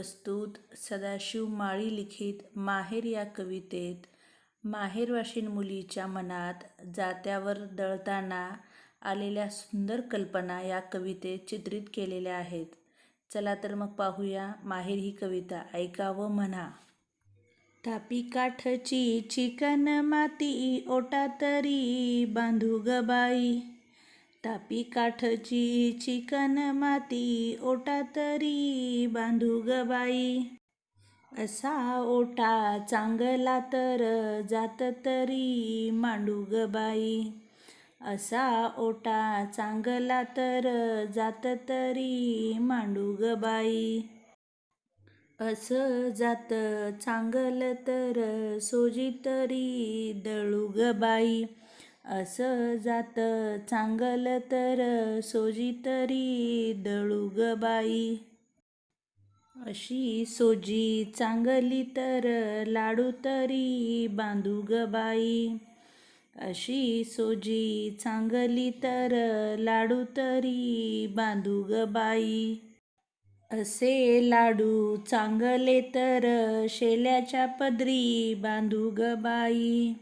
प्रस्तुत सदाशिव माळी लिखित माहेर या कवितेत. माहेरवाशीन मुलीच्या मनात जात्यावर दळताना आलेल्या सुंदर कल्पना या कवितेत चित्रित केलेल्या आहेत. चला तर मग पाहूया माहेर ही कविता. ऐका व म्हणा. तापी काठची चिकन माती ओटा तरी बांधू ग बाई. तापी काठची चिकन माती ओटा तरी बांधू ग बाई. असा ओटा चांगला तर जात तरी मांडू ग बाई. असा ओटा चांगला तर जात तरी मांडू ग बाई. असं जात चांगलं तर सोजी तरी दळू ग बाई. असं जात चांगलं तर सोजी तरी दळू ग बाई. अशी सोजी चांगली तर लाडू तरी बांधू ग बाई. अशी सोजी चांगली तर लाडू तरी बांधू ग बाई. असे लाडू चांगले तर शेल्याच्या पदरी बांधू ग बाई.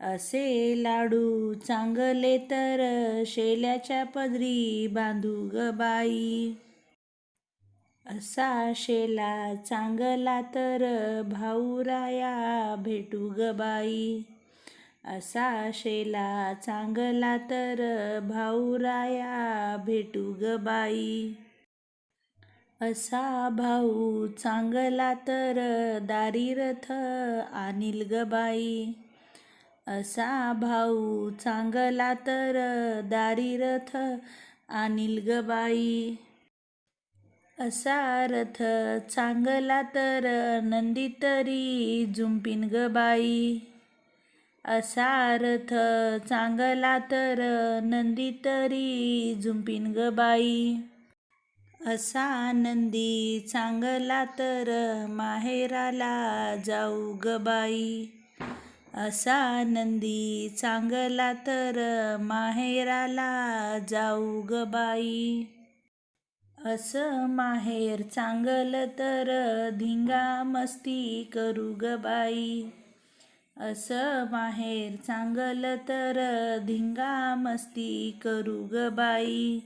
असे लाडू चांगले तर शेल्याच्या पदरी बांधू ग बाई. असा शेला चांगला तर भाऊराया भेटू ग बाई. असा शेला चांगला तर भाऊराया भेटू ग बाई. असा भाऊ चांगला तर दारी रथ आणील ग बाई. असा भाऊ चांगला तर दारी रथ आणील ग बाई. असा रथ चांगला तर नंदी तरी जुंपीन ग बाई. असा रथ चांगला तर नंदी तरी जुंपीन ग बाई. असा नंदी चांगला तर माहेराला जाऊ ग बाई. असा नंदी चांगला तर माहेराला जाऊ ग बाई. असं माहेर चांगलं तर धिंगा मस्ती करू ग बाई. असं माहेर चांगलं तर धिंगा मस्ती करू ग बाई.